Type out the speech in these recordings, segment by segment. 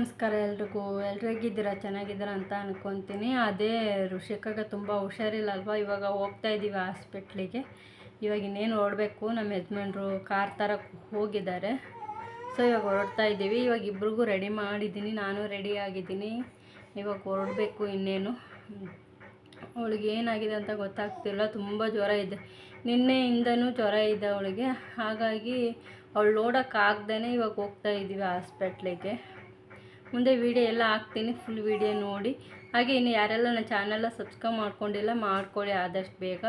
ನಮಸ್ಕಾರ ಎಲ್ರಿಗೂ. ಎಲ್ರಿಗಿದ್ದೀರಾ? ಚೆನ್ನಾಗಿದ್ದೀರಾ ಅಂತ ಅನ್ಕೊತೀನಿ. ಅದೇ ಋಷಿಕಾಗ ತುಂಬ ಹುಷಾರಿಲ್ಲ ಅಲ್ವಾ ಇವಾಗ ಹೋಗ್ತಾ ಇದ್ದೀವಿ ಹಾಸ್ಪಿಟ್ಲಿಗೆ. ಇವಾಗ ಇನ್ನೇನು ಹೊರಡಬೇಕು ನಮ್ಮ ಯಜಮಾನ್ರು ಕಾರ್ ಥರ ಹೋಗಿದ್ದಾರೆ. ಸೊ ಇವಾಗ ಹೊರಡ್ತಾ ಇದ್ದೀವಿ. ಇವಾಗ ಇಬ್ರಿಗೂ ರೆಡಿ ಮಾಡಿದ್ದೀನಿ. ನಾನು ರೆಡಿ ಆಗಿದ್ದೀನಿ. ಇವಾಗ ಹೊರಡಬೇಕು ಇನ್ನೇನು. ಅವಳಿಗೆ ಏನಾಗಿದೆ ಅಂತ ಗೊತ್ತಾಗ್ತಿಲ್ಲ. ತುಂಬ ಜ್ವರ ಇದೆ. ನಿನ್ನೆಯಿಂದನೂ ಜ್ವರ ಇದೆ ಅವಳಿಗೆ. ಹಾಗಾಗಿ ಅವಳು ನೋಡೋಕ್ಕಾಗ್ದೇ ಇವಾಗ ಹೋಗ್ತಾ ಇದ್ದೀವಿ ಹಾಸ್ಪಿಟ್ಲಿಗೆ. ಮುಂದೆ ವೀಡಿಯೋ ಎಲ್ಲ ಹಾಕ್ತೀನಿ ಫುಲ್ ವೀಡಿಯೋ ನೋಡಿ. ಹಾಗೆ ಇನ್ನು ಯಾರೆಲ್ಲ ನನ್ನ ಚಾನೆಲ್ಲ ಸಬ್ಸ್ಕ್ರೈಬ್ ಮಾಡ್ಕೊಂಡಿಲ್ಲ ಮಾಡ್ಕೊಳ್ಳಿ ಆದಷ್ಟು ಬೇಗ.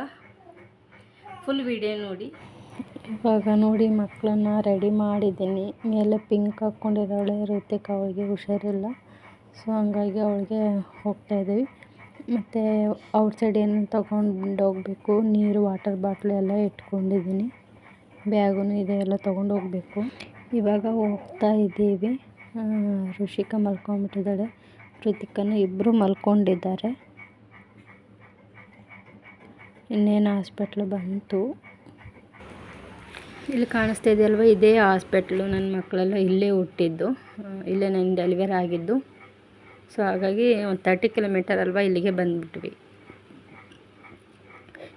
ಫುಲ್ ವೀಡಿಯೋ ನೋಡಿ. ಇವಾಗ ನೋಡಿ ಮಕ್ಕಳನ್ನ ರೆಡಿ ಮಾಡಿದ್ದೀನಿ. ಮೇಲೆ ಪಿಂಕ್ ಹಾಕ್ಕೊಂಡಿರೋಳೆ ಋತಿಕ್ ಅವಳಿಗೆ ಹುಷಾರಿಲ್ಲ. ಸೊ ಹಂಗಾಗಿ ಅವಳಿಗೆ ಹೋಗ್ತಾ ಇದ್ದೀವಿ. ಮತ್ತು ಔಟ್ಸೈಡ್ ಏನು ತೊಗೊಂಡು ಹೋಗಬೇಕು ನೀರು ವಾಟರ್ ಬಾಟ್ಲು ಎಲ್ಲ ಇಟ್ಕೊಂಡಿದ್ದೀನಿ. ಬ್ಯಾಗೂ ಇದೆ ಎಲ್ಲ ತೊಗೊಂಡು ಹೋಗಬೇಕು. ಇವಾಗ ಹೋಗ್ತಾ ಇದ್ದೀವಿ. ಋಷಿಕಾ ಮಲ್ಕೊಂಡ್ಬಿಟ್ಟಿದ್ದಾಳೆ. ಋತಿಕನ್ನು ಇಬ್ಬರು ಮಲ್ಕೊಂಡಿದ್ದಾರೆ. ಇನ್ನೇನು ಹಾಸ್ಪಿಟ್ಲು ಬಂತು? ಇಲ್ಲಿ ಕಾಣಿಸ್ತಾ ಇದೆಯಲ್ವ? ಇದೇ ಹಾಸ್ಪಿಟ್ಲು ನನ್ನ ಮಕ್ಕಳೆಲ್ಲ ಇಲ್ಲೇ ಹುಟ್ಟಿದ್ದು. ಇಲ್ಲೇ ನನ್ನ ಡೆಲಿವರಿ ಆಗಿದ್ದು. ಸೊ, ಹಾಗಾಗಿ ಒಂದು ತರ್ಟಿ ಕಿಲೋಮೀಟರ್ ಅಲ್ವಾ ಇಲ್ಲಿಗೆ ಬಂದುಬಿಟ್ವಿ.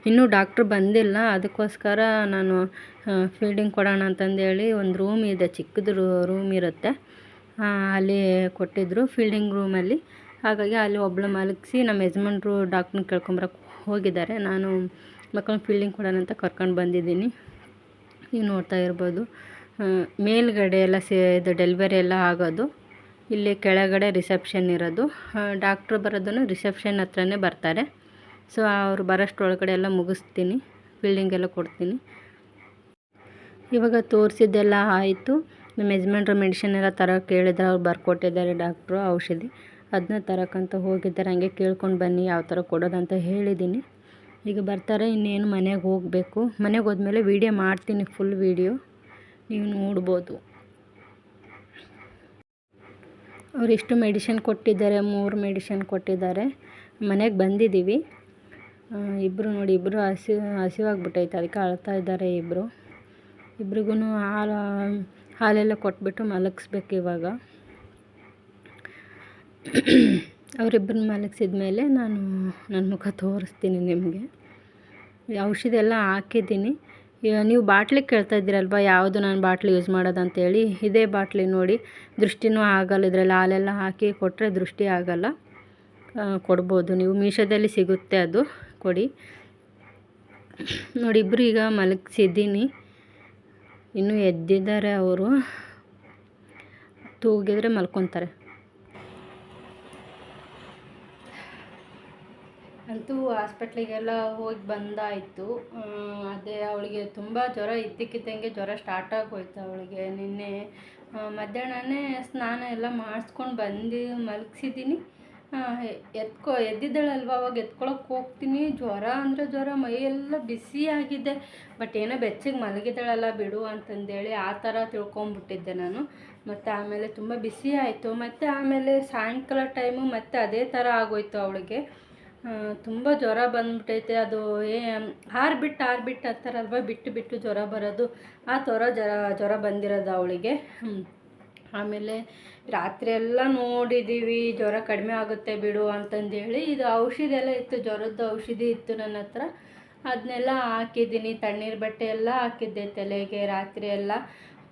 ಇನ್ನೂ ಡಾಕ್ಟ್ರು ಬಂದಿಲ್ಲ. ಅದಕ್ಕೋಸ್ಕರ ನಾನು ಫೀಲ್ಡಿಂಗ್ ಕೊಡೋಣ ಅಂತಂದೇಳಿ ಒಂದು ರೂಮ್ ಇದೆ. ಚಿಕ್ಕದು ರೂಮ್ ಇರುತ್ತೆ. ಅಲ್ಲಿ ಕೊಟ್ಟಿದ್ದರು ಫೀಲ್ಡಿಂಗ್ ರೂಮಲ್ಲಿ. ಹಾಗಾಗಿ ಅಲ್ಲಿ ಒಬ್ಬಳು ಮಲಗಿಸಿ ನಮ್ಮ ಯಜಮಾನ್ರು ಡಾಕ್ಟ್ರನ್ನ ಕೇಳ್ಕೊಂಬರಕ್ಕೆ ಹೋಗಿದ್ದಾರೆ. ನಾನು ಮಕ್ಕಳನ್ನ ಫೀಲ್ಡಿಂಗ್ ಕೊಡೋಣ ಅಂತ ಕರ್ಕೊಂಡು ಬಂದಿದ್ದೀನಿ. ನೀವು ನೋಡ್ತಾ ಇರ್ಬೋದು. ಮೇಲ್ಗಡೆ ಎಲ್ಲ ಸೇ, ಇದು ಡೆಲಿವರಿ ಎಲ್ಲ ಆಗೋದು. ಇಲ್ಲಿ ಕೆಳಗಡೆ ರಿಸೆಪ್ಷನ್ ಇರೋದು. ಡಾಕ್ಟ್ರು ಬರೋದನ್ನು ರಿಸೆಪ್ಷನ್ ಹತ್ರನೇ ಬರ್ತಾರೆ. ಸೊ, ಅವ್ರು ಬರೋಷ್ಟೊಳಗಡೆ ಎಲ್ಲ ಮುಗಿಸ್ತೀನಿ. ಫೀಲ್ಡಿಂಗೆಲ್ಲ ಕೊಡ್ತೀನಿ. ಇವಾಗ ತೋರಿಸಿದ್ದೆಲ್ಲ ಆಯಿತು. ನಮ್ಮ ಯಜಮಾನ್ರು ಮೆಡಿಷನ್ ಎಲ್ಲ ತರೋಕೆ ಕೇಳಿದ್ರೆ, ಅವ್ರು ಬರ್ಕೊಟ್ಟಿದ್ದಾರೆ ಡಾಕ್ಟ್ರು, ಔಷಧಿ. ಅದನ್ನ ತರಕಂತ ಹೋಗಿದ್ದಾರೆ. ಹಂಗೆ ಕೇಳ್ಕೊಂಡು ಬನ್ನಿ ಯಾವ ಥರ ಕೊಡೋದಂತ ಹೇಳಿದ್ದೀನಿ ಈಗ ಬರ್ತಾರೆ, ಇನ್ನೇನು ಮನೆಗೆ ಹೋಗಬೇಕು. ಮನೆಗೆ ಹೋದ್ಮೇಲೆ ವೀಡಿಯೋ ಮಾಡ್ತೀನಿ ಫುಲ್ ವೀಡಿಯೋ. ನೀವು ನೋಡ್ಬೋದು. ಅವ್ರು ಇಷ್ಟು ಮೆಡಿಷನ್ ಕೊಟ್ಟಿದ್ದಾರೆ, ಮೂರು ಮೆಡಿಷನ್ ಕೊಟ್ಟಿದ್ದಾರೆ. ಮನೆಗೆ ಬಂದಿದ್ದೀವಿ ಇಬ್ಬರು ನೋಡಿ ಇಬ್ಬರು ಹಸಿ ಹಸಿವಾಗ್ಬಿಟ್ಟೈತೆ ಅದಕ್ಕೆ ಅಳ್ತಾ ಇದ್ದಾರೆ ಇಬ್ಬರು ಇಬ್ರಿಗೂ ಹಾಲು ಹಾಲೆಲ್ಲ ಕೊಟ್ಬಿಟ್ಟು ಮಲಗಿಸ್ಬೇಕು ಇವಾಗ. ಅವರಿಬ್ಬರನ್ನ ಮಲಗಿಸಿದ ಮೇಲೆ ನಾನು ನನ್ನ ಮುಖ ತೋರಿಸ್ತೀನಿ ನಿಮಗೆ. ಔಷಧಿ ಎಲ್ಲ ಹಾಕಿದ್ದೀನಿ ನೀವು ಬಾಟ್ಲಿ ಕೇಳ್ತಾ ಇದ್ದೀರಲ್ವ, ಯಾವುದು ನಾನು ಬಾಟ್ಲಿ ಯೂಸ್ ಮಾಡೋದು ಅಂತೇಳಿ ಇದೇ ಬಾಟ್ಲಿ ನೋಡಿ, ದೃಷ್ಟಿನೂ ಆಗಲ್ಲ, ಇದರಲ್ಲಿ ಹಾಲೆಲ್ಲ ಹಾಕಿ ಕೊಟ್ಟರೆ ದೃಷ್ಟಿ ಆಗಲ್ಲ. ಕೊಡ್ಬೋದು ನೀವು, ಮೀಶೋದಲ್ಲಿ ಸಿಗುತ್ತೆ ಅದು. ಕೊಡಿ. ನೋಡಿ ಇಬ್ಬರು ಈಗ ಮಲಗಿಸಿದ್ದೀನಿ. ಇನ್ನೂ ಎದ್ದಿದ್ದಾರೆ ಅವರು. ತೂಗಿದ್ರೆ ಮಲ್ಕೊತಾರೆ. ಅಂತೂ ಹಾಸ್ಪಿಟ್ಲಿಗೆಲ್ಲ ಹೋಗಿ ಬಂದಾಯಿತು. ಅದೇ ಅವಳಿಗೆ ತುಂಬ ಜ್ವರ ಇದ್ದಕ್ಕಿದ್ದಂಗೆ ಜ್ವರ ಸ್ಟಾರ್ಟ್ ಆಗೋಯ್ತು ಅವಳಿಗೆ. ನಿನ್ನೆ ಮಧ್ಯಾಹ್ನನೇ ಸ್ನಾನ ಎಲ್ಲ ಮಾಡಿಸ್ಕೊಂಡು ಬಂದು ಮಲಗಿಸಿದ್ದೀನಿ. ಎತ್ಕೊ, ಎದ್ದಿದ್ದಾಳಲ್ವ, ಅವಾಗ ಎತ್ಕೊಳಕ್ಕೆ ಹೋಗ್ತೀನಿ. ಜ್ವರ ಅಂದರೆ ಜ್ವರ ಮೈಯೆಲ್ಲ ಬಿಸಿಯಾಗಿದೆ ಬಟ್ ಏನೋ ಬೆಚ್ಚಗೆ ಮಲಗಿದ್ದಾಳಲ್ಲ ಬಿಡು ಅಂತಂದೇಳಿ ಆ ಥರ ತಿಳ್ಕೊಂಬಿಟ್ಟಿದ್ದೆ ನಾನು. ಮತ್ತು ಆಮೇಲೆ ತುಂಬ ಬಿಸಿ ಆಯಿತು. ಮತ್ತು ಆಮೇಲೆ ಸಾಯಂಕಾಲ ಟೈಮು ಮತ್ತೆ ಅದೇ ಥರ ಆಗೋಯ್ತು ಅವಳಿಗೆ. ತುಂಬ ಜ್ವರ ಬಂದ್ಬಿಟ್ಟೈತೆ. ಅದು ಏ ಹಾರ್ಬಿಟ್ಟು ಹಾರ್ಬಿಟ್ಟು ಅಂತಾರಲ್ವ, ಬಿಟ್ಟು ಬಿಟ್ಟು ಜ್ವರ ಬರೋದು. ಆ ಥರ ಜ್ವರ ಜ್ವರ ಬಂದಿರೋದು ಅವಳಿಗೆ. ಆಮೇಲೆ ರಾತ್ರಿ ಎಲ್ಲ ನೋಡಿದ್ದೀವಿ ಜ್ವರ ಕಡಿಮೆ ಆಗುತ್ತೆ ಬಿಡು ಅಂತಂದೇಳಿ ಇದು ಔಷಧಿ ಎಲ್ಲ ಇತ್ತು, ಜ್ವರದ್ದು ಔಷಧಿ ಇತ್ತು ನನ್ನ ಹತ್ರ. ಅದನ್ನೆಲ್ಲ ಹಾಕಿದ್ದೀನಿ, ತಣ್ಣೀರು ಬಟ್ಟೆ ಎಲ್ಲ ಹಾಕಿದ್ದೆ ತಲೆಗೆ ರಾತ್ರಿ ಎಲ್ಲ.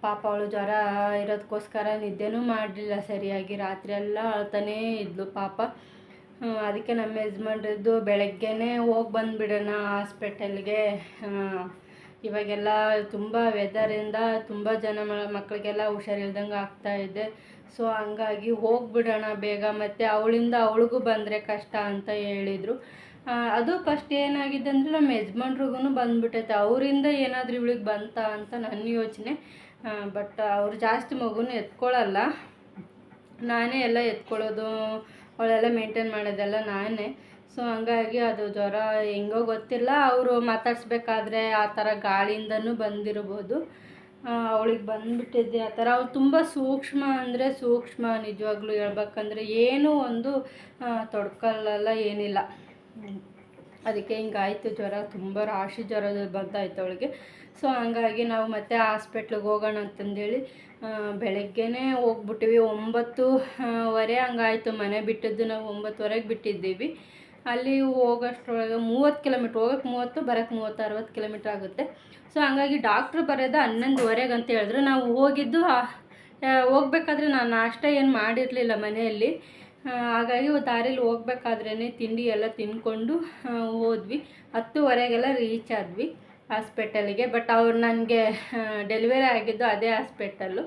ಪಾಪ ಅವಳು ಜ್ವರ ಇರೋದಕ್ಕೋಸ್ಕರ ನಿದ್ದೆನೂ ಮಾಡಲಿಲ್ಲ ಸರಿಯಾಗಿ, ರಾತ್ರಿ ಎಲ್ಲ ಅಳ್ತಾನೇ ಇದ್ಲು ಪಾಪ. ಅದಕ್ಕೆ ನಮ್ಮ ಯಜಮಾನ್ರದ್ದು ಬೆಳಗ್ಗೆನೇ ಹೋಗಿ ಬಂದುಬಿಡೋಣ ಹಾಸ್ಪಿಟಲ್ಗೆ. ಇವಾಗೆಲ್ಲ ತುಂಬ ವೆದರಿಂದ ತುಂಬ ಜನ ಮಕ್ಕಳಿಗೆಲ್ಲ ಹುಷಾರಿಲ್ದಂಗೆ ಆಗ್ತಾ ಇದೆ. ಸೊ ಹಂಗಾಗಿ ಹೋಗ್ಬಿಡೋಣ ಬೇಗ. ಮತ್ತು ಅವಳಿಂದ ಅವಳಿಗೂ ಬಂದರೆ ಕಷ್ಟ ಅಂತ ಹೇಳಿದರು. ಅದು ಫಸ್ಟ್ ಏನಾಗಿದೆ ಅಂದರೆ ನಮ್ಮ ಯಜಮಾನ್ರಿಗೂ ಬಂದ್ಬಿಟ್ಟೈತೆ. ಅವರಿಂದ ಏನಾದರೂ ಇವಳಿಗೆ ಬಂತ ಅಂತ ನನ್ನ ಯೋಚನೆ. ಬಟ್ ಅವರು ಜಾಸ್ತಿ ಮಗುನ ಎತ್ಕೊಳ್ಳಲ್ಲ ನಾನೇ ಎಲ್ಲ ಎತ್ಕೊಳ್ಳೋದು, ಅವಳೆಲ್ಲ ಮೇಂಟೈನ್ ಮಾಡೋದೆಲ್ಲ ನಾನೇ. ಸೊ ಹಂಗಾಗಿ ಅದು ಜ್ವರ ಹೆಂಗೋ ಗೊತ್ತಿಲ್ಲ. ಅವರು ಮಾತಾಡಿಸ್ಬೇಕಾದ್ರೆ ಆ ಥರ ಗಾಳಿಯಿಂದನೂ ಬಂದಿರ್ಬೋದು. ಅವಳಿಗೆ ಬಂದ್ಬಿಟ್ಟಿದ್ದೆ ಆ ಥರ. ಅವ್ಳು ತುಂಬ ಸೂಕ್ಷ್ಮ ಅಂದರೆ ಸೂಕ್ಷ್ಮ ನಿಜವಾಗ್ಲೂ ಹೇಳ್ಬೇಕಂದ್ರೆ ಏನೂ ಒಂದು ತೊಡ್ಕಲ್ಲ ಏನಿಲ್ಲ. ಅದಕ್ಕೆ ಹಿಂಗಾಯಿತು ಜ್ವರ. ತುಂಬ ರಾಶಿ ಜ್ವರ ಬಂದಾಯ್ತು ಅವಳಿಗೆ. ಸೊ ಹಂಗಾಗಿ ನಾವು ಮತ್ತೆ ಹಾಸ್ಪಿಟ್ಲಿಗೆ ಹೋಗೋಣ ಅಂತಂದೇಳಿ ಬೆಳಗ್ಗೆನೇ ಹೋಗ್ಬಿಟ್ಟಿವಿ. ಒಂಬತ್ತುವರೆ ಹಂಗಾಯಿತು ವರೆ ಹಂಗಾಯ್ತು. ಮನೆ ಬಿಟ್ಟಿದ್ದು ನಾವು ಒಂಬತ್ತುವರೆಗೆ ಬಿಟ್ಟಿದ್ದೀವಿ. ಅಲ್ಲಿ ಹೋಗೋಷ್ಟ್ರೊಳಗೆ ಮೂವತ್ತು ಕಿಲೋಮೀಟ್ರ್, ಹೋಗೋಕ್ಕೆ ಮೂವತ್ತು, ಬರೋಕ್ಕೆ ಮೂವತ್ತು, ಅರವತ್ತು ಕಿಲೋಮೀಟ್ರ್ ಆಗುತ್ತೆ. ಸೊ ಹಂಗಾಗಿ ಡಾಕ್ಟ್ರು ಬರೋದು ಹನ್ನೊಂದುವರೆಗೆ ಅಂತ ಹೇಳಿದ್ರು. ನಾವು ಹೋಗಿದ್ದು ಹೋಗ್ಬೇಕಾದ್ರೆ ನಾನು ನಾಷ್ಟ ಏನು ಮಾಡಿರಲಿಲ್ಲ ಮನೆಯಲ್ಲಿ. ಹಾಗಾಗಿ ದಾರಿಲಿ ಹೋಗ್ಬೇಕಾದ್ರೇ ತಿಂಡಿ ಎಲ್ಲ ತಿಂದ್ಕೊಂಡು ಹೋದ್ವಿ. ಹತ್ತುವರೆಗೆಲ್ಲ ರೀಚ್ ಆದ್ವಿ ಹಾಸ್ಪಿಟಲಿಗೆ ಬಟ್ ಅವ್ರು ನನಗೆ ಡೆಲಿವರಿ ಆಗಿದ್ದು ಅದೇ ಹಾಸ್ಪಿಟಲ್ಲು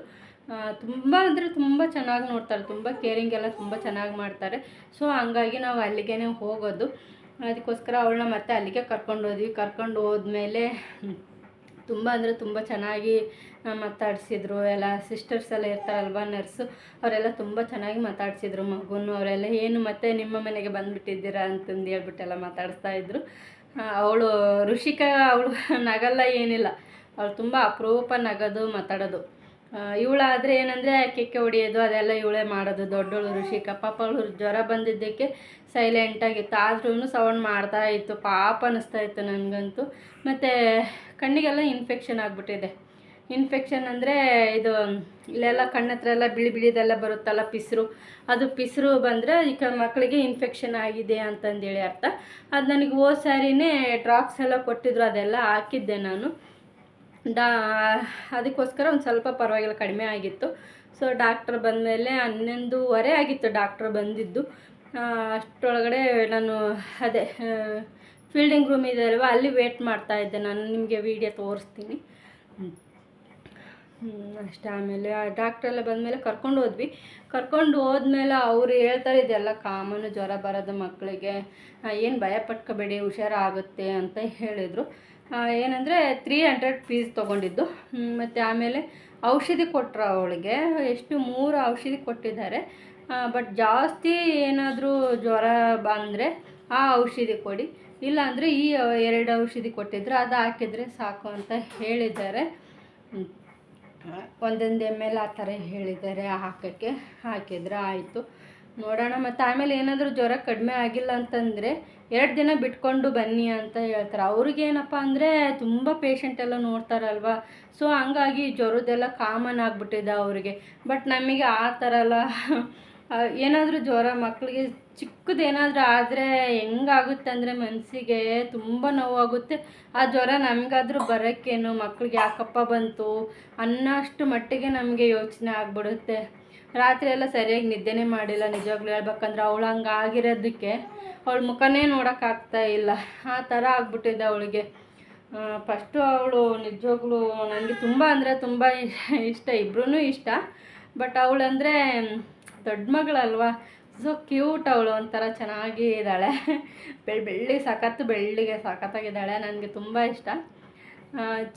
ತುಂಬ ಅಂದರೆ ತುಂಬ ಚೆನ್ನಾಗಿ ನೋಡ್ತಾರೆ, ತುಂಬ ಕೇರಿಂಗ್ ಎಲ್ಲ ತುಂಬ ಚೆನ್ನಾಗಿ ಮಾಡ್ತಾರೆ. ಸೊ ಹಂಗಾಗಿ ನಾವು ಅಲ್ಲಿಗೆ ಹೋಗೋದು. ಅದಕ್ಕೋಸ್ಕರ ಅವಳನ್ನ ಮತ್ತೆ ಅಲ್ಲಿಗೆ ಕರ್ಕೊಂಡು ಹೋದ್ವಿ ಕರ್ಕೊಂಡು ಹೋದ್ಮೇಲೆ ತುಂಬ ಅಂದರೆ ತುಂಬ ಚೆನ್ನಾಗಿ ಮಾತಾಡಿಸಿದ್ರು. ಎಲ್ಲ ಸಿಸ್ಟರ್ಸ್ ಎಲ್ಲ ಇರ್ತಾರಲ್ವ ನರ್ಸು ಅವರೆಲ್ಲ ತುಂಬ ಚೆನ್ನಾಗಿ ಮಾತಾಡಿಸಿದ್ರು ಮಗುನು. ಅವರೆಲ್ಲ, ಏನು ಮತ್ತೆ ನಿಮ್ಮ ಮನೆಗೆ ಬಂದುಬಿಟ್ಟಿದ್ದೀರಾ? ಅಂತಂದು ಹೇಳ್ಬಿಟ್ಟೆಲ್ಲ ಮಾತಾಡಿಸ್ತಾ ಇದ್ರು. ಅವಳು ಋಷಿಕಾ, ಅವಳು ನಗಲ್ಲ ಏನಿಲ್ಲ. ಅವಳು ತುಂಬ ಅಪರೂಪ ನಗೋದು ಮಾತಾಡೋದು. ಇವಳಾದರೆ ಏನಂದರೆ ಕೆಕ್ಕೆ ಹೊಡಿಯೋದು, ಅದೆಲ್ಲ ಇವಳೇ ಮಾಡೋದು. ದೊಡ್ಡವಳು ಋಷಿಕ ಪಾಪ ಅವಳು ಜ್ವರ ಬಂದಿದ್ದಕ್ಕೆ ಸೈಲೆಂಟಾಗಿತ್ತು ಆದ್ರೂ ಸೌಂಡ್ ಮಾಡ್ತಾ ಇತ್ತು. ಪಾಪ ಅನ್ನಿಸ್ತಾ ಇತ್ತು ನನಗಂತೂ. ಮತ್ತು ಕಣ್ಣಿಗೆಲ್ಲ ಇನ್ಫೆಕ್ಷನ್ ಆಗಿಬಿಟ್ಟಿದೆ. ಇನ್ಫೆಕ್ಷನ್ ಅಂದರೆ ಇದು, ಇಲ್ಲೆಲ್ಲ ಕಣ್ಣತ್ರ ಎಲ್ಲ ಬಿಳಿ ಬಿಳಿದೆಲ್ಲ ಬರುತ್ತಲ್ಲ, ಪಿಸ್ರು. ಅದು ಪಿಸ್ರು ಬಂದರೆ ಈಗ ಮಕ್ಕಳಿಗೆ ಇನ್ಫೆಕ್ಷನ್ ಆಗಿದೆ ಅಂತಂದೇಳಿ ಅರ್ಥ. ಅದು ನನಗೆ ಓ ಸಾರಿನೇ ಡ್ರಾಪ್ಸ್ ಎಲ್ಲ ಕೊಟ್ಟಿದ್ರು, ಅದೆಲ್ಲ ಹಾಕಿದ್ದೆ ನಾನು. ಡಾ, ಅದಕ್ಕೋಸ್ಕರ ಒಂದು ಸ್ವಲ್ಪ ಪರವಾಗಿಲ್ಲ, ಕಡಿಮೆ ಆಗಿತ್ತು. ಸೊ ಡಾಕ್ಟ್ರ್ ಬಂದಮೇಲೆ ಹನ್ನೊಂದುವರೆ ಆಗಿತ್ತು ಡಾಕ್ಟ್ರ್ ಬಂದಿದ್ದು. ಅಷ್ಟರೊಳಗಡೆ ನಾನು ಅದೇ ಫೀಲ್ಡಿಂಗ್ ರೂಮ್ ಇದೆ ಅಲ್ವಾ, ಅಲ್ಲಿ ವೇಟ್ ಮಾಡ್ತಾ ಇದ್ದೆ. ನಾನು ನಿಮಗೆ ವೀಡಿಯೋ ತೋರಿಸ್ತೀನಿ. ಅಷ್ಟೇ. ಆಮೇಲೆ ಆ ಡಾಕ್ಟ್ರ್ ಎಲ್ಲ ಬಂದಮೇಲೆ ಕರ್ಕೊಂಡು ಹೋದ್ವಿ. ಕರ್ಕೊಂಡು ಹೋದ್ಮೇಲೆ ಅವ್ರು ಹೇಳ್ತಾರೆ, ಇದೆಲ್ಲ ಕಾಮನು ಜ್ವರ ಬರೋದು ಮಕ್ಕಳಿಗೆ. ಏನು ಭಯ ಪಟ್ಕೋಬೇಡಿ, ಹುಷಾರಾಗುತ್ತೆ ಅಂತ ಹೇಳಿದರು. ಏನಂದರೆ ತ್ರೀ ಹಂಡ್ರೆಡ್ ಫೀಸ್ ತೊಗೊಂಡಿದ್ದು. ಮತ್ತು ಆಮೇಲೆ ಔಷಧಿ ಕೊಟ್ಟರು ಅವಳಿಗೆ. ಎಷ್ಟು? ಮೂರು ಔಷಧಿ ಕೊಟ್ಟಿದ್ದಾರೆ. ಬಟ್ ಜಾಸ್ತಿ ಏನಾದರೂ ಜ್ವರ ಬಂದರೆ ಆ ಔಷಧಿ ಕೊಡಿ. ಇಲ್ಲಾಂದರೆ ಈ ಎರಡು ಔಷಧಿ ಕೊಟ್ಟಿದ್ರು ಅದು ಹಾಕಿದರೆ ಸಾಕು ಅಂತ ಹೇಳಿದ್ದಾರೆ. ಒಂದೊಂದು ಎಂ ಎಲ್ ಆ ಥರ ಹೇಳಿದ್ದಾರೆ ಹಾಕೋಕ್ಕೆ. ಹಾಕಿದ್ರೆ ಆಯಿತು. ನೋಡೋಣ. ಮತ್ತು ಆಮೇಲೆ ಏನಾದರೂ ಜ್ವರ ಕಡಿಮೆ ಆಗಿಲ್ಲ ಅಂತಂದರೆ ಎರಡು ದಿನ ಬಿಟ್ಕೊಂಡು ಬನ್ನಿ ಅಂತ ಹೇಳ್ತಾರೆ. ಅವ್ರಿಗೇನಪ್ಪ ಅಂದರೆ ತುಂಬ ಪೇಷಂಟ್ ಎಲ್ಲ ನೋಡ್ತಾರಲ್ವ? ಸೊ ಹಂಗಾಗಿ ಜ್ವರದೆಲ್ಲ ಕಾಮನ್ ಆಗಿಬಿಟ್ಟಿದೆ ಅವರಿಗೆ. ಬಟ್ ನಮಗೆ ಆ ಥರ ಎಲ್ಲ ಏನಾದರೂ ಜ್ವರ ಮಕ್ಕಳಿಗೆ ಚಿಕ್ಕದೇನಾದರೂ ಆದರೆ ಹೆಂಗಾಗುತ್ತೆ ಅಂದರೆ ಮನಸ್ಸಿಗೆ ತುಂಬ ನೋವಾಗುತ್ತೆ. ಆ ಜ್ವರ ನಮಗಾದ್ರೂ ಬರೋಕ್ಕೇನು? ಮಕ್ಕಳಿಗೆ ಯಾಕಪ್ಪ ಬಂತು? ಅನ್ನೋಷ್ಟು ಮಟ್ಟಿಗೆ ನಮಗೆ ಯೋಚನೆ ಆಗ್ಬಿಡುತ್ತೆ. ರಾತ್ರಿ ಎಲ್ಲ ಸರಿಯಾಗಿ ನಿದ್ದೆನೇ ಮಾಡಿಲ್ಲ. ನಿಜವಾಗ್ಲೂ ಹೇಳ್ಬೇಕಂದ್ರೆ ಅವಳು ಹಂಗೆ ಆಗಿರೋದಕ್ಕೆ ಅವಳ ಮುಖನೇ ನೋಡೋಕ್ಕಾಗ್ತಾ ಇಲ್ಲ. ಆ ಥರ ಆಗ್ಬಿಟ್ಟಿದೆ ಅವಳಿಗೆ. ಫಸ್ಟು ಅವಳು ನಿಜವಾಗ್ಲೂ ನನಗೆ ತುಂಬ ಅಂದರೆ ತುಂಬ ಇಷ್ಟ ಇಬ್ರೂ ಇಷ್ಟ. ಬಟ್ ಅವಳಂದರೆ ದೊಡ್ಡ ಮಗಳಲ್ವಾ? ಸೊ ಕ್ಯೂಟ್ ಅವಳು, ಒಂಥರ ಚೆನ್ನಾಗಿ ಇದ್ದಾಳೆ. ಬೆಳ್ ಬೆಳ್ಳಿ, ಸಖತ್ತು ಬೆಳ್ಳಿಗೆ ಸಖತ್ತಾಗಿದ್ದಾಳೆ. ನನಗೆ ತುಂಬ ಇಷ್ಟ.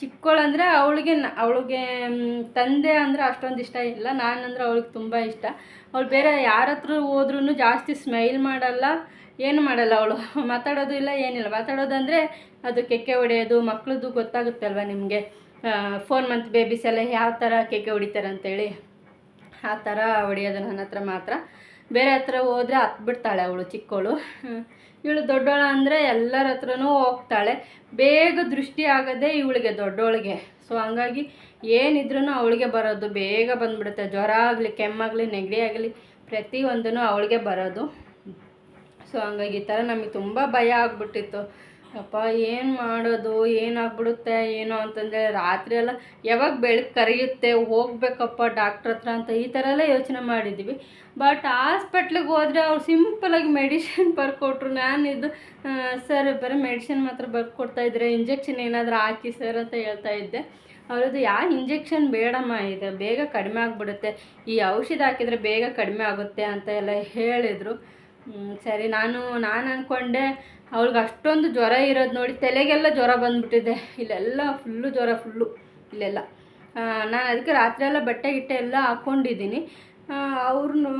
ಚಿಕ್ಕವಳಂದರೆ ಅವಳಿಗೆ ಅವಳಿಗೆ ತಂದೆ ಅಂದರೆ ಅಷ್ಟೊಂದು ಇಷ್ಟ ಇಲ್ಲ. ನಾನಂದ್ರೆ ಅವಳಿಗೆ ತುಂಬ ಇಷ್ಟ. ಅವಳು ಬೇರೆ ಯಾರ ಹತ್ರ ಹೋದ್ರೂ ಜಾಸ್ತಿ ಸ್ಮೈಲ್ ಮಾಡಲ್ಲ, ಏನು ಮಾಡಲ್ಲ ಅವಳು. ಮಾತಾಡೋದು ಇಲ್ಲ, ಏನಿಲ್ಲ. ಮಾತಾಡೋದಂದರೆ ಅದು ಕೆಕ್ಕೆ ಹೊಡೆಯೋದು, ಮಕ್ಳದ್ದು ಗೊತ್ತಾಗುತ್ತಲ್ವ ನಿಮಗೆ? ಫೋರ್ ಮಂತ್ ಬೇಬೀಸ್ ಎಲ್ಲ ಯಾವ ಥರ ಕೆಕ್ಕೆ ಹೊಡಿತಾರೆ ಅಂತೇಳಿ? ಆ ಥರ ಹೊಡೆಯೋದು ನನ್ನ ಹತ್ರ ಮಾತ್ರ. ಬೇರೆ ಹತ್ರ ಹೋದರೆ ಹತ್ಬಿಡ್ತಾಳೆ ಅವಳು ಚಿಕ್ಕವಳು ಇವಳು ದೊಡ್ಡೋಳ ಅಂದರೆ ಎಲ್ಲರ ಹತ್ರನೂ ಹೋಗ್ತಾಳೆ. ಬೇಗ ದೃಷ್ಟಿ ಆಗದೆ ಇವಳಿಗೆ ದೊಡ್ಡವಳಿಗೆ ಸೊ ಹಂಗಾಗಿ ಏನಿದ್ರೂ ಅವಳಿಗೆ ಬರೋದು ಬೇಗ ಬಂದ್ಬಿಡುತ್ತೆ. ಜ್ವರ ಆಗಲಿ ಕೆಮ್ಮಾಗಲಿ ನೆಗಡಿ ಆಗಲಿ ಪ್ರತಿಯೊಂದೂ ಅವಳಿಗೆ ಬರೋದು. ಸೊ ಹಂಗಾಗಿ ಈ ಥರ ನಮಗೆ ತುಂಬ ಭಯ ಆಗ್ಬಿಟ್ಟಿತ್ತು. ಅಪ್ಪ, ಏನು ಮಾಡೋದು? ಏನಾಗ್ಬಿಡುತ್ತೆ ಏನು ಅಂತಂದೇಳಿ ರಾತ್ರಿ ಎಲ್ಲ ಯಾವಾಗ ಬೆಳಗ್ಗೆ ಕರೆಯುತ್ತೆ? ಹೋಗಬೇಕಪ್ಪ ಡಾಕ್ಟ್ರ್ ಹತ್ರ ಅಂತ ಈ ಥರ ಎಲ್ಲ ಯೋಚನೆ ಮಾಡಿದ್ವಿ. ಬಟ್ ಹಾಸ್ಪಿಟ್ಲಿಗೆ ಹೋದರೆ ಅವ್ರು ಸಿಂಪಲಾಗಿ ಮೆಡಿಷನ್ ಬರ್ಕೊಟ್ರು. ಇದು ಸರ್ ಬರೀ ಮೆಡಿಷನ್ ಮಾತ್ರ ಬರ್ಕೊಡ್ತಾ ಇದ್ರೆ ಇಂಜೆಕ್ಷನ್ ಏನಾದರೂ ಹಾಕಿ ಸರ್ ಅಂತ ಹೇಳ್ತಾ ಇದ್ದೆ. ಅವ್ರದ್ದು ಯಾವ ಇಂಜೆಕ್ಷನ್ ಬೇಡಮ್ಮ, ಇದೆ ಬೇಗ ಕಡಿಮೆ ಆಗಿಬಿಡುತ್ತೆ. ಈ ಔಷಧ ಹಾಕಿದರೆ ಬೇಗ ಕಡಿಮೆ ಆಗುತ್ತೆ ಅಂತ ಎಲ್ಲ ಹೇಳಿದರು. ಸರಿ, ನಾನು ನಾನು ಅಂದ್ಕೊಂಡೆ ಅವಳಿಗೆ ಅಷ್ಟೊಂದು ಜ್ವರ ಇರೋದು ನೋಡಿ ತಲೆಗೆಲ್ಲ ಜ್ವರ ಬಂದುಬಿಟ್ಟಿದೆ. ಇಲ್ಲೆಲ್ಲ ಫುಲ್ಲು ಜ್ವರ ಫುಲ್ಲು ಇಲ್ಲೆಲ್ಲ. ನಾನು ಅದಕ್ಕೆ ರಾತ್ರಿ ಎಲ್ಲ ಬಟ್ಟೆ, ಗಿಟ್ಟೆ ಎಲ್ಲ ಹಾಕ್ಕೊಂಡಿದ್ದೀನಿ ಅವ್ರನ್ನೂ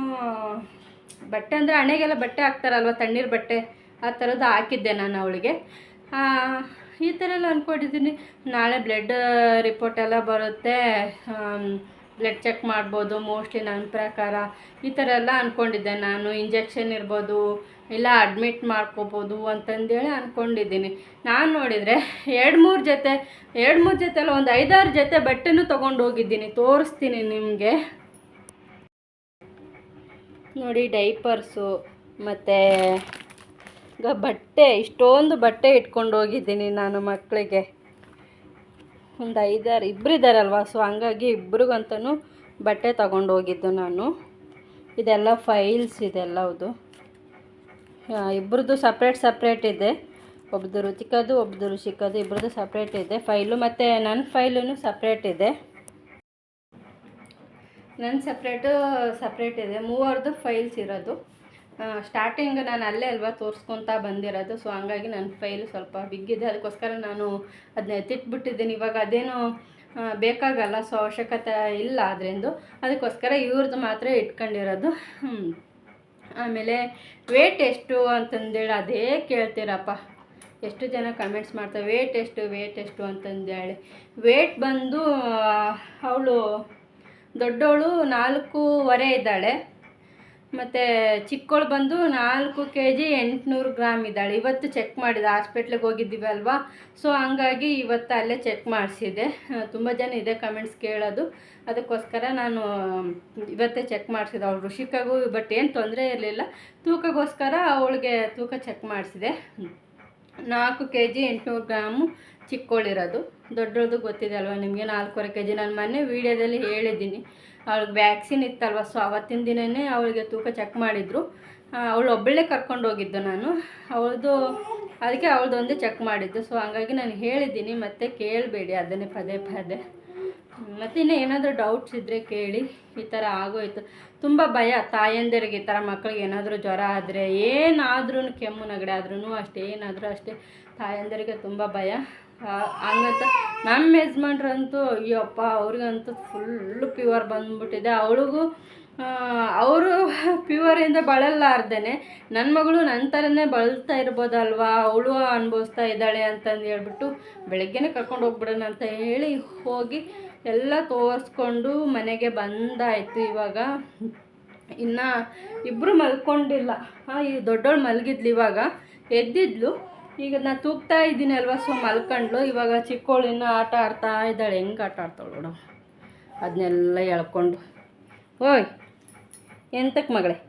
ಬಟ್ಟೆ ಅಂದರೆ ಹಣೆಗೆಲ್ಲ ಬಟ್ಟೆ ಹಾಕ್ತಾರಲ್ವ, ತಣ್ಣೀರು ಬಟ್ಟೆ, ಆ ಥರದ್ದು ಹಾಕಿದ್ದೆ ನಾನು ಅವಳಿಗೆ. ಈ ಥರ ಎಲ್ಲ ಅಂದ್ಕೊಂಡಿದ್ದೀನಿ ನಾಳೆ ಬ್ಲಡ್ ರಿಪೋರ್ಟ್ ಎಲ್ಲ ಬರುತ್ತೆ. ಬ್ಲಡ್ ಚೆಕ್ ಮಾಡ್ಬೋದು ಮೋಸ್ಟ್ಲಿ ನನ್ನ ಪ್ರಕಾರ ಈ ಥರ ಎಲ್ಲ ಅಂದ್ಕೊಂಡಿದ್ದೆ ನಾನು. ಇಂಜೆಕ್ಷನ್ ಇರ್ಬೋದು, ಇಲ್ಲ ಅಡ್ಮಿಟ್ ಮಾಡ್ಕೋಬೋದು ಅಂತಂದೇಳಿ ಅಂದ್ಕೊಂಡಿದ್ದೀನಿ ನಾನು ನೋಡಿದರೆ ಎರಡು ಮೂರು ಜೊತೆ, ಎರಡು ಮೂರು ಜೊತೆ ಅಲ್ಲ, ಒಂದು ಐದಾರು ಜೊತೆ ಬಟ್ಟೆನೂ ತೊಗೊಂಡು ಹೋಗಿದ್ದೀನಿ. ತೋರಿಸ್ತೀನಿ ನಿಮಗೆ. ನೋಡಿ ಡೈಪರ್ಸು ಮತ್ತು ಈಗ ಬಟ್ಟೆ, ಇಷ್ಟೊಂದು ಬಟ್ಟೆ ಇಟ್ಕೊಂಡು ಹೋಗಿದ್ದೀನಿ ನಾನು ಮಕ್ಕಳಿಗೆ ಒಂದು ಐದಾರು ಇಬ್ಬರು ಇದ್ದಾರಲ್ವ ಸೊ ಹಂಗಾಗಿ ಇಬ್ರಿಗಂತೂ ಬಟ್ಟೆ ತಗೊಂಡು ಹೋಗಿದ್ದು ನಾನು. ಇದೆಲ್ಲ ಫೈಲ್ಸ್ ಇದೆಲ್ಲವುದು ಇಬ್ಬರದ್ದು ಸಪ್ರೇಟ್ ಸಪ್ರೇಟ್ ಇದೆ. ಒಬ್ದು ರುಚಿಕದು ಒಬ್ದು ರುಚಿಕದು ಇಬ್ಬರದ್ದು ಸಪ್ರೇಟ್ ಇದೆ. ಫೈಲು ಮತ್ತು ನನ್ನ ಫೈಲೂ ಸಪ್ರೇಟ್ ಇದೆ. ನನ್ನ ಸಪ್ರೇಟು ಸಪ್ರೇಟ್ ಇದೆ. ಮೂವರದು ಫೈಲ್ಸ್ ಇರೋದು. ಸ್ಟಾರ್ಟಿಂಗ್ ನಾನು ಅಲ್ಲೇ ಅಲ್ವಾ ತೋರಿಸ್ಕೊತಾ ಬಂದಿರೋದು. ಸೊ ಹಂಗಾಗಿ ನನ್ನ ಫೈಲ್ ಸ್ವಲ್ಪ ಬಿಗ್ಗಿದೆ. ಅದಕ್ಕೋಸ್ಕರ ನಾನು ಅದನ್ನ ಎತ್ತಿಟ್ಬಿಟ್ಟಿದ್ದೀನಿ. ಇವಾಗ ಅದೇನು ಬೇಕಾಗಲ್ಲ. ಸೊ ಅವಶ್ಯಕತೆ ಇಲ್ಲ ಅದರಿಂದ. ಅದಕ್ಕೋಸ್ಕರ ಇವ್ರದ್ದು ಮಾತ್ರ ಇಟ್ಕೊಂಡಿರೋದು. ಆಮೇಲೆ ವೇಟ್ ಎಷ್ಟು ಅಂತಂದೇಳಿ ಅದೇ ಕೇಳ್ತೀರಪ್ಪ. ಎಷ್ಟು ಜನ ಕಮೆಂಟ್ಸ್ ಮಾಡ್ತಾರೆ ವೇಟ್ ಎಷ್ಟು ವೇಟ್ ಎಷ್ಟು ಅಂತಂದೇಳಿ. ವೇಟ್ ಬಂದು ಅವಳು ದೊಡ್ಡವಳು ನಾಲ್ಕೂವರೆ ಇದ್ದಾಳೆ. ಮತ್ತು ಚಿಕ್ಕವಳು ಬಂದು ನಾಲ್ಕು ಕೆ ಜಿ ಎಂಟುನೂರು ಗ್ರಾಮ್ ಇದ್ದಾಳೆ. ಇವತ್ತು ಚೆಕ್ ಮಾಡಿದೆ ಹಾಸ್ಪಿಟ್ಲಿಗೆ ಹೋಗಿದ್ದೀವಿ ಅಲ್ವಾ? ಸೊ ಹಂಗಾಗಿ ಇವತ್ತು ಅಲ್ಲೇ ಚೆಕ್ ಮಾಡಿಸಿದೆ. ತುಂಬ ಜನ ಇದೆ ಕಮೆಂಟ್ಸ್ ಕೇಳೋದು. ಅದಕ್ಕೋಸ್ಕರ ನಾನು, ಇವತ್ತೇ ಚೆಕ್ ಮಾಡಿಸಿದೆ. ಅವಳು ಋಷಿಕಾಗೂ ಬಟ್ ಏನು ತೊಂದರೆ ಇರಲಿಲ್ಲ. ತೂಕಗೋಸ್ಕರ ಅವಳಿಗೆ ತೂಕ ಚೆಕ್ ಮಾಡಿಸಿದೆ. ನಾಲ್ಕು ಕೆ ಜಿ ಎಂಟುನೂರು ಗ್ರಾಮು ಚಿಕ್ಕೋಳಿರೋದು. ದೊಡ್ಡದು ಗೊತ್ತಿದೆ ಅಲ್ವಾ ನಿಮಗೆ? ನಾಲ್ಕೂವರೆ ಕೆ ಜಿ ನಾನು ಮೊನ್ನೆ ವೀಡಿಯೋದಲ್ಲಿ ಹೇಳಿದ್ದೀನಿ. ಅವಳಿಗೆ ವ್ಯಾಕ್ಸಿನ್ ಇತ್ತಲ್ವ ಸೊ ಅವತ್ತಿನ ದಿನವೇ ಅವಳಿಗೆ ತೂಕ ಚೆಕ್ ಮಾಡಿದರು. ಅವಳು ಒಬ್ಬಳೇ ಕರ್ಕೊಂಡು ಹೋಗಿದ್ದು ನಾನು. ಅವಳದು, ಅದಕ್ಕೆ ಅವಳದೊಂದೇ ಚೆಕ್ ಮಾಡಿದ್ದು. ಸೊ ಹಂಗಾಗಿ ನಾನು ಹೇಳಿದ್ದೀನಿ, ಮತ್ತೆ ಕೇಳಬೇಡಿ, ಅದನ್ನೇ ಪದೇ ಪದೇ. ಮತ್ತು ಇನ್ನು ಏನಾದರೂ ಡೌಟ್ಸ್ ಇದ್ದರೆ ಕೇಳಿ, ಈ ಥರ ಆಗೋಯ್ತು. ತುಂಬ ಭಯ ತಾಯಂದಿರಿಗೆ ಈ ಥರ ಮಕ್ಕಳಿಗೆ ಏನಾದರೂ ಜ್ವರ ಆದರೆ, ಏನಾದ್ರೂ ಕೆಮ್ಮು ನಗಡೆ ಆದ್ರೂ ಅಷ್ಟೇ, ಏನಾದರೂ ಅಷ್ಟೇ ತಾಯಂದಿರಿಗೆ ತುಂಬ ಭಯ. ಹಂಗಂತ ನಮ್ಮ ಯಜಮಾನ್ರಂತೂ, ಅಯ್ಯಪ್ಪ, ಅವ್ರಿಗಂತೂ ಫುಲ್ಲು ಪ್ಯೂರ್ ಬಂದ್ಬಿಟ್ಟಿದೆ. ಅವಳಿಗೂ ಅವರು ಪ್ಯೂರಿಂದ ಬಳಲಾರ್ದೇ ನನ್ನ ಮಗಳು ನನ್ನ ಥರನೇ ಬಳಲ್ತಾ ಇರ್ಬೋದಲ್ವಾ? ಅವಳು ಅನುಭವಿಸ್ತಾ ಇದ್ದಾಳೆ ಅಂತಂದು ಹೇಳ್ಬಿಟ್ಟು ಬೆಳಗ್ಗೆನೇ ಕರ್ಕೊಂಡು ಹೋಗ್ಬಿಡೋಣ ಅಂತ ಹೇಳಿ ಹೋಗಿ ಎಲ್ಲ ತೋರಿಸ್ಕೊಂಡು ಮನೆಗೆ ಬಂದಾಯಿತು ಇವಾಗ. ಇನ್ನು ಇಬ್ಬರು ಮಲ್ಕೊಂಡಿಲ್ಲ. ಈ ದೊಡ್ಡವಳು ಮಲಗಿದ್ಲು ಇವಾಗ. ಎದ್ದಿದ್ಲು. ಈಗ ನಾ ತೂಗ್ತಾ ಇದ್ದೀನಿ ಅಲ್ವಾ, ಸೊ ಮಲ್ಕೊಂಡ್ಲು. ಇವಾಗ ಚಿಕ್ಕವಳು ಇನ್ನೂ ಆಟ ಆಡ್ತಾ ಇದ್ದಾಳೆ. ಹೆಂಗೆ ಆಟ ಆಡ್ತಾಳು ನೋಡು. ಅದನ್ನೆಲ್ಲ ಎಳ್ಕೊಂಡು. ಓಯ್ ಎಂತಕ್ಕೆ ಮಗಳೇ?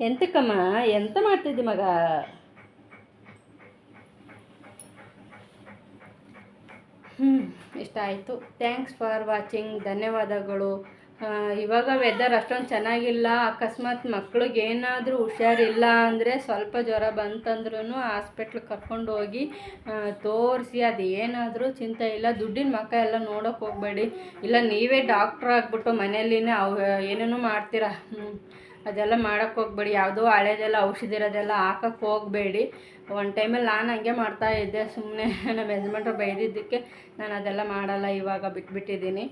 ಎಂತಕ್ಕಮ್ಮ? ಎಂತ ಮಾಡ್ತಿದ್ದಿ ಮಗ? ಇಷ್ಟ ಆಯಿತು ಥ್ಯಾಂಕ್ಸ್ ಫಾರ್ ವಾಚಿಂಗ್ ಧನ್ಯವಾದಗಳು ಇವಾಗ ವೆದರ್ ಅಷ್ಟೊಂದು ಚೆನ್ನಾಗಿಲ್ಲ. ಅಕಸ್ಮಾತ್ ಮಕ್ಳಿಗೆ ಏನಾದರೂ ಹುಷಾರಿಲ್ಲ ಅಂದರೆ ಸ್ವಲ್ಪ ಜ್ವರ ಬಂತಂದ್ರೂ ಹಾಸ್ಪಿಟ್ಲಿಗೆ ಕರ್ಕೊಂಡು ಹೋಗಿ ತೋರಿಸಿ. ಅದು ಏನಾದರೂ ಚಿಂತೆ ಇಲ್ಲ. ದುಡ್ಡಿನ ಮಕ್ಕ ಎಲ್ಲ ನೋಡೋಕೆ ಹೋಗಬೇಡಿ. ಇಲ್ಲ, ನೀವೇ ಡಾಕ್ಟ್ರ್ ಆಗಿಬಿಟ್ಟು ಮನೆಯಲ್ಲಿನೇ ಅವು, ಏನೇನೋ ಮಾಡ್ತೀರಾ? ಅದೆಲ್ಲ ಮಾಡೋಕ್ಕೆ ಹೋಗ್ಬೇಡಿ. ಯಾವುದೋ ಹಳೇದೆಲ್ಲ ಔಷಧಿ ಇರೋದೆಲ್ಲ ಹಾಕಕ್ಕೆ ಹೋಗಬೇಡಿ. ಒನ್ ಟೈಮಲ್ಲಿ ನಾನು ಹಂಗೆ ಮಾಡ್ತಾ ಇದ್ದೆ. ಸುಮ್ಮನೆ ನಮ್ಮ ಯಜಮಾನ್ರು ಬೈದಿದ್ದಕ್ಕೆ ನಾನು ಅದೆಲ್ಲ ಮಾಡಲ್ಲ, ಇವಾಗ ಬಿಟ್ಬಿಟ್ಟಿದ್ದೀನಿ.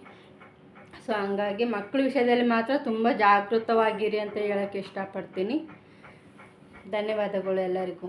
ಸೊ ಹಂಗಾಗಿ ಮಕ್ಕಳ ವಿಷಯದಲ್ಲಿ ಮಾತ್ರ ತುಂಬ ಜಾಗೃತವಾಗಿರಿ ಅಂತ ಹೇಳೋಕ್ಕೆ ಇಷ್ಟಪಡ್ತೀನಿ. ಧನ್ಯವಾದಗಳು ಎಲ್ಲರಿಗೂ.